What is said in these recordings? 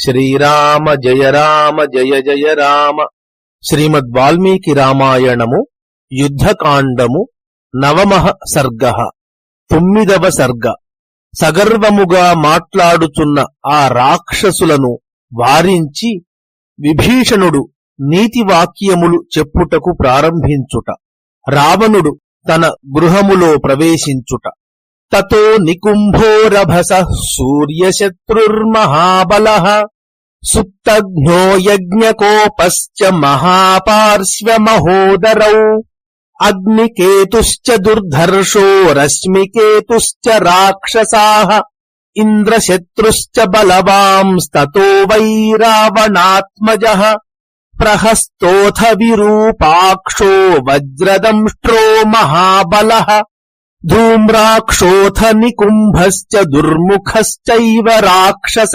శ్రీరామ జయ రామ జయ జయ రామ. శ్రీమద్ వాల్మీకి రామాయణము యుద్ధకాండము నవమః సర్గ. తొమ్మిదవ సర్గ. సగర్వముగా మాట్లాడుతున్న ఆ రాక్షసులను వారించి విభీషణుడు నీతివాక్యములు చెప్పుటకు ప్రారంభించుట. రావణుడు తన గృహములో ప్రవేశించుట. ततो निकुम्भोरभसः सूर्यशत्रुर्महाबलः। सुप्तघ्नो यज्ञकोपश्च महापार्श्वमहोदरौ। अग्निकेतुश्च दुर्धर्षो, रश्मिकेतुश्च राक्षसाः। इन्द्रशत्रुश्च बलवांस्ततो वैरावणात्मजः। प्रहस्तोऽथ विरूपाक्षो, वज्रदंष्ट्रो महाबलः। ధూమ్రాక్షోథ నికుంభశ్చ దుర్ముఖశ్చైవ రాక్షస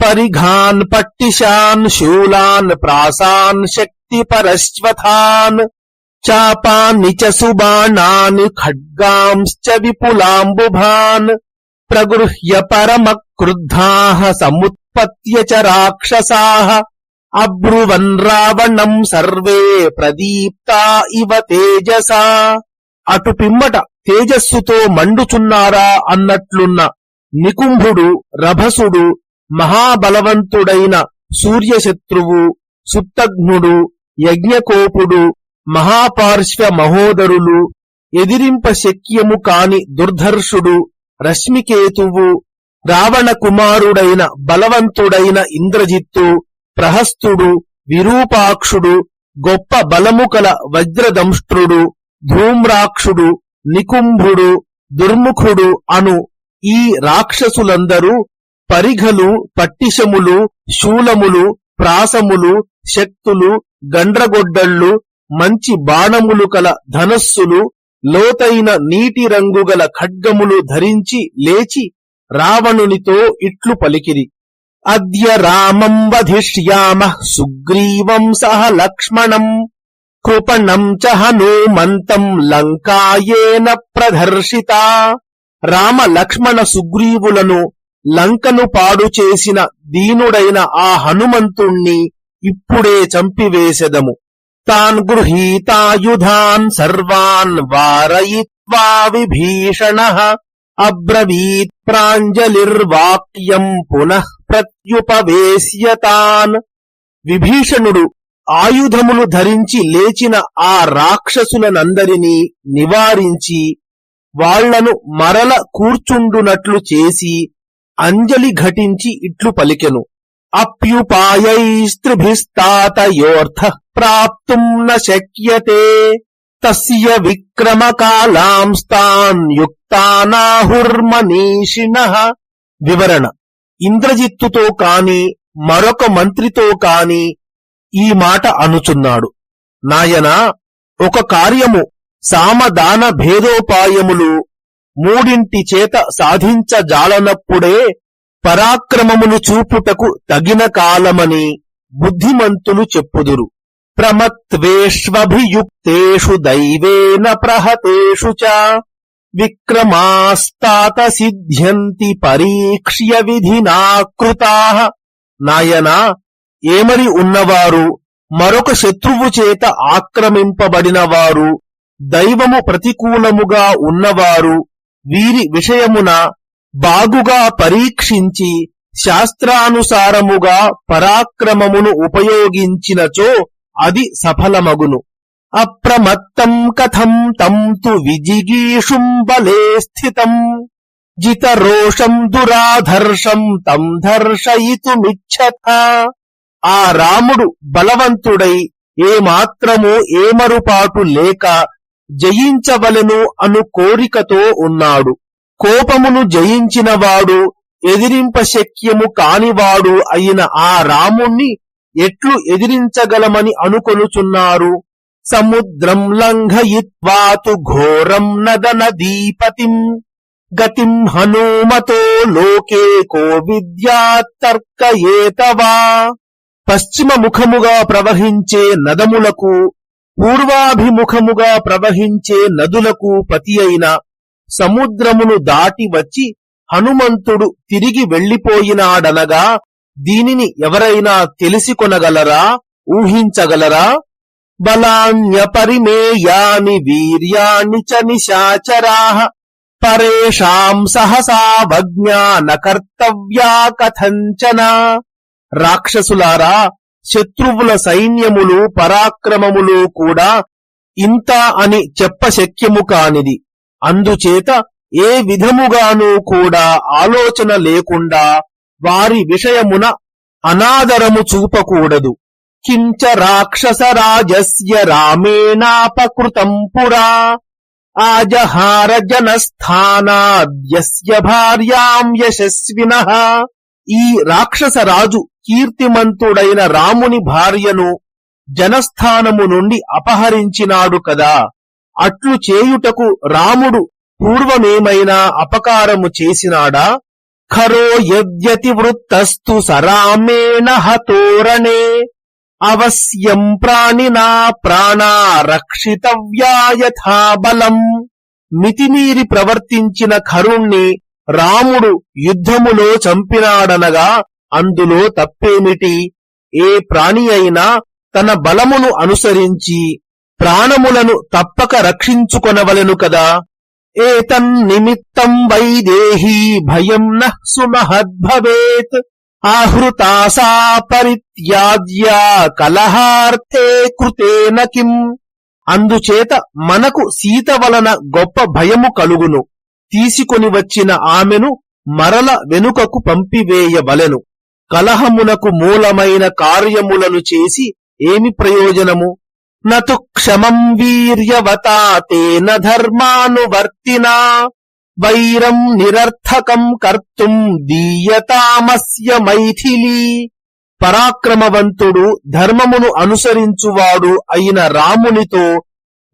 పరిఘాన్ పట్టిశాన్ శూలాన్ ప్రాసాన్ శక్తి పరశ్వథాన్ చాపాన్ని చ సుబాణాని ఖడ్గాంశ్చ విపులాంబుభాన్ ప్రగృహ్య పరమ క్రుద్ధా సముత్పత్య చ రాక్షసాः అబ్రువన్ రావణం సర్వే ప్రదీప్తా ఇవ తేజసా అటు పిమ్మట తేజస్సుతో మండుచున్నారా అన్నట్లున్న నికుంభుడు రభసుడు మహాబలవంతుడైన సూర్యశత్రువు సుత్తఘ్నుడు యజ్ఞకోపుడు మహాపార్శ్వ మహోదరులు ఎదిరింప శక్యము కాని దుర్ధర్షుడు రశ్మికేతువు రావణ కుమారుడైన బలవంతుడైన ఇంద్రజిత్తు ప్రహస్తుడు విరూపాక్షుడు గొప్ప బలము కల వజ్రదంష్ట్రుడు ధూమ్రాక్షుడు నికుంభుడు దుర్ముఖుడు అను ఈ రాక్షసులందరూ పరిఘలు పట్టిశములు శూలములు ప్రాసములు శక్తులు గండ్రగొడ్డళ్ళు మంచి బాణములు కల ధనస్సులు లోతైన నీటి రంగుగల ఖడ్గములు ధరించి లేచి రావణునితో ఇట్లు పలికిరి. అద్య రామం వధిష్యామ సుగ్రీవం సహ లక్ష్మణం. కృపణం చ హనుమంతం లంకాయేన ప్రదర్శిత. రామ లక్ష్మణ సుగ్రీవులను లంకను పాడు చేసిన దీనుడైన ఆ హనుమంతుణ్ణి ఇప్పుడే చంపివేసెదము. తాన్ గృహీతాయుధాన్ సర్వాన్ వారయిత్వా విభీషణ అబ్రవీత్ ప్రాంజలిర్వాక్యం పునః ప్రత్యుపవేశ్యతాన్. విభీషణుడు ఆయుధములు ధరించి లేచిన ఆ రాక్షసులనందరినీ నివారించి వాళ్ళను మరల కూర్చుండునట్లు చేసి అంజలి ఘటించి ఇట్లు పలికెను. అప్యుపాయైస్త్రిభిస్తాతయోర్థ ప్రాప్తుం న శక్యతే తస్య విక్రమకాలాంస్తాన్ యుక్తానాహుర్మనీషిణ. వివరణ. ఇంద్రజిత్తుతో కాని మరొక మంత్రితో కాని ఈ మాట అనుచున్నాడు. నాయనా ఒక కార్యము సామదాన భేదోపాయములు మూడింటి చేత సాధించజాలనప్పుడే పరాక్రమమును చూపుటకు తగిన కాలమని బుద్ధిమంతులు చెప్పుదురు. ప్రమత్వేష్వభియుక్తేషు దైవేన ప్రహతేషు చ విక్రమాస్తాత సిద్ధ్యంతి పరీక్ష్య విధినాకృతా. నాయనా ఏమరి ఉన్నవారు? మరొక శత్రువు చేత ఆక్రమింపబడిన వారు దైవము ప్రతికూలముగా ఉన్నవారు? వీరి విషయమున బాగుగా పరీక్షించి శాస్త్రానుసారముగా పరాక్రమమును ఉపయోగించినచో అది సఫలమగును. అప్రమత్తం కథం తం తు విజిగీషుం బలే స్థితం. జితరోషం దురాధర్షం తం ధర్షయితుమిచ్చత ఆ రాముడు బలవంతుడై ఏమాత్రము ఏమరుపాటు లేక జయించవలెను అను కోరికతో ఉన్నాడు. కోపమును జయించినవాడు ఎదిరింప శక్యము కానివాడు అయిన ఆ రాముణ్ణి ఎట్లు ఎదిరించగలమని అనుకొనుచున్నారు. సముద్రం లంఘయిత్వాతు ఘోరం నదన దీపతిం గతిం హనుమతో లోకే కో విద్యాత్తర్కయేతవా పశ్చిమ ముఖముగా ప్రవహించే నదములకు పూర్వాభిముఖముగా ప్రవహించే నదులకు పతి అయిన సముద్రమును దాటి వచ్చి హనుమంతుడు తిరిగి వెళ్ళిపోయినాడనగా దీనిని ఎవరైనా తెలిసికొనగలరా? ఊహించగలరా? బలాన్యపరిమేయాని వీర్యాణి చ నిశాచరా. పరేషాం సహసా వజ్ఞాన కర్తవ్యా కథంచనా. రాక్షసులారా శత్రువుల సైన్యములు పరాక్రమములు కూడా ఇంత అని చెప్పశక్యము కానిది. అందుచేత ఏ విధముగానూ కూడా ఆలోచన లేకుండా వారి విషయమున అనాదరము చూపకూడదు. కించ రాక్షస రాజస్య రామేణాపకృతం పురా ఆజహార జనస్థానాద్యస్య భార్యాం యశస్విన. ఈ రాక్షస రాజు కీర్తిమంతుడైన రాముని భార్యను జనస్థానము నుండి అపహరించినాడు కదా. అట్లు చేయుటకు రాముడు పూర్వమేమైనా అపకారము చేసినాడా? ఖరో యద్యతి వృత్తస్తు సరామేణ హతోరణే. అవశ్యం ప్రాణినా ప్రాణా రక్షితవ్యా మితిమీరి ప్రవర్తించిన ఖరుణ్ణి రాముడు యుద్ధములో చంపినాడనగా అందులో తప్పేమిటి? ఏ ప్రాణి అయినా తన బలమును అనుసరించి ప్రాణములను తప్పక రక్షించుకొనవలెను కదా. ఏతన్నిమిత్తం వైదేహీ భయం నః సుమహద్భవేత్ ఆహృతా సా కలహార్థే కృతేన కిం. అందుచేత మనకు సీత వలన గొప్ప భయము కలుగును. తీసుకొని వచ్చిన ఆమెను మరల వెనుకకు పంపివేయవలెను. కలహమునకు మూలమైన కార్యములను చేసి ఏమి ప్రయోజనము? నతు క్షమం వీర్యవతా తేన ధర్మానువర్తినా వైరం నిరర్థకం కర్తుం దీయతామస్య మైథిలీ. పరాక్రమవంతుడు ధర్మమును అనుసరించువాడు అయిన రామునితో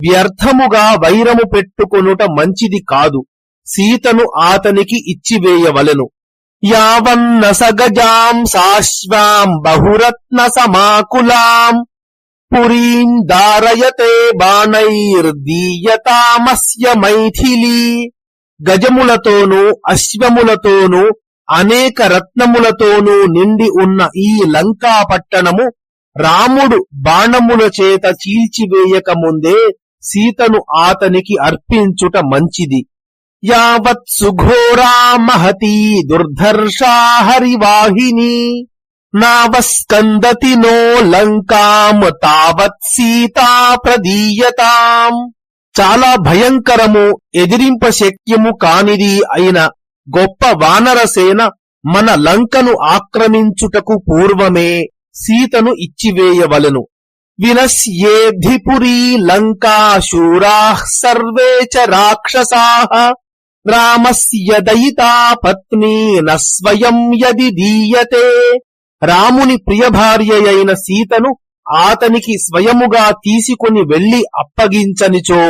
వ్యర్థముగా వైరము పెట్టుకొనుట మంచిది కాదు. సీతను ఆతనికి ఇచ్చివేయవలెను. యావన్న సగజాం సాశ్వాం బహురత్న సమాకులాం. పురీం దారయతే బాణైర్దీయతామస్య మైథిలి. గజములతోనూ అశ్వములతోనూ అనేక రత్నములతోనూ నిండి ఉన్న ఈ లంకా పట్టణము రాముడు బాణముల చేత చీల్చివేయక ముందే సీతను ఆతనికి అర్పించుట మంచిది. యావత్ సుఘోరా మహతీ దుర్ధర్షా హరివాహిని నావస్కందతి నో లంకాం తావత్ సీతా ప్రదీయతాం. చాలా భయంకరము ఎదిరింప శక్యము కానిది అయిన గొప్ప వానరసేన మన లంకను ఆక్రమించుటకు పూర్వమే సీతను ఇచ్చివేయవలెను. వినశ్యేధిపురీ లంకా శూరా సర్వే చ రాక్షసా రామస్య దయితా పత్ని న స్వయం యది దీయతే. రాముని ప్రియ భార్యయైన సీతను ఆతనికి స్వయముగా తీసుకొని వెళ్ళి అప్పగించనిచో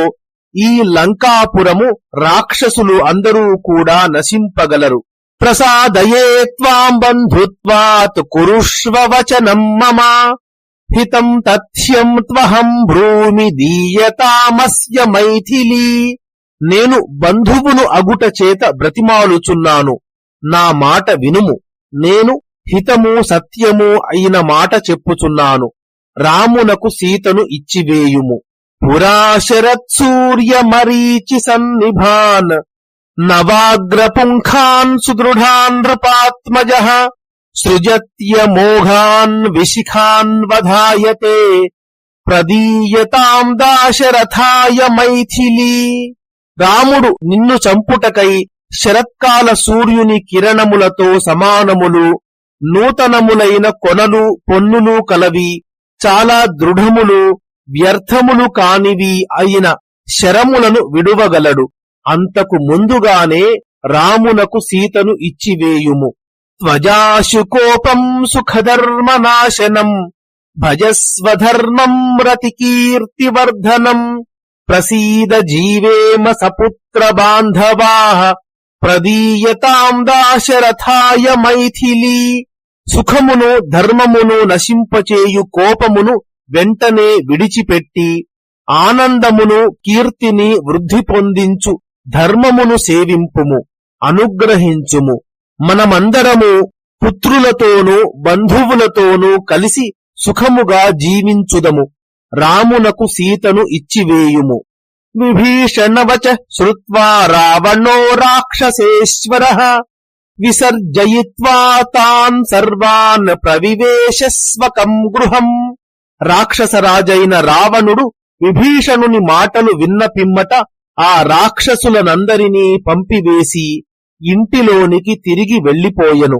ఈ లంకాపురము రాక్షసులు అందరూ కూడా నశింపగలరు. ప్రసాదయే త్వాం బంధుత్వాత్ కురుష్వ వచనం మమ. హితం తథ్యం త్వహం భ్రూమి దీయతామస్య మైథిలీ. నేను బంధువును అగుట చేత బ్రతిమాలుచున్నాను. నా మాట వినుము. నేను హితము సత్యము అయిన మాట చెప్పుచున్నాను. రామునకు సీతను ఇచ్చివేయుము. పురాశరత్సూర్య మరీచి సన్నిభాన్. నవాగ్రపుంఖాన్ సుదృఢాన్ నృపాత్మజ సృజత్యమోఘాన్ విశిఖాన్ వధాయతే. ప్రదీయతాం దాశరథాయ మైథిలీ. రాముడు నిన్ను చంపుటకై శరత్కాల సూర్యుని కిరణములతో సమానములు నూతనములైన కొనలు పొన్నులు కలవి చాలా దృఢములు వ్యర్థములు కానివి అయిన శరములను విడువగలడు. అంతకు ముందుగానే రామునకు సీతను ఇచ్చివేయుము. త్వజాశుకోపం సుఖధర్మనాశనం భజస్వధర్మం రతికీర్తివర్ధనం. ప్రసీద జీవేమ సపుత్ర బాంధవా ప్రదీయతాం దాశరథాయ మైథిలీ సుఖమును ధర్మమును నశింపచేయు కోపమును వెంటనే విడిచిపెట్టి ఆనందమును కీర్తిని వృద్ధి పొందించు ధర్మమును సేవింపుము అనుగ్రహించుము. మనమందరము పుత్రులతోనూ బంధువులతోనూ కలిసి సుఖముగా జీవించుదము. రామునకు సీతను ఇచ్చివేయుము. విభీషణవచ శ్రువా రావణో రాక్షసేశ్వర విసర్జయిత్వా తాన్ సర్వాన్ ప్రవివేశస్వకం గృహం. రాక్షసరాజైన రావణుడు విభీషణుని మాటలు విన్న పిమ్మట ఆ రాక్షసులనందరినీ పంపివేసి ఇంటిలోనికి తిరిగి వెళ్ళిపోయెను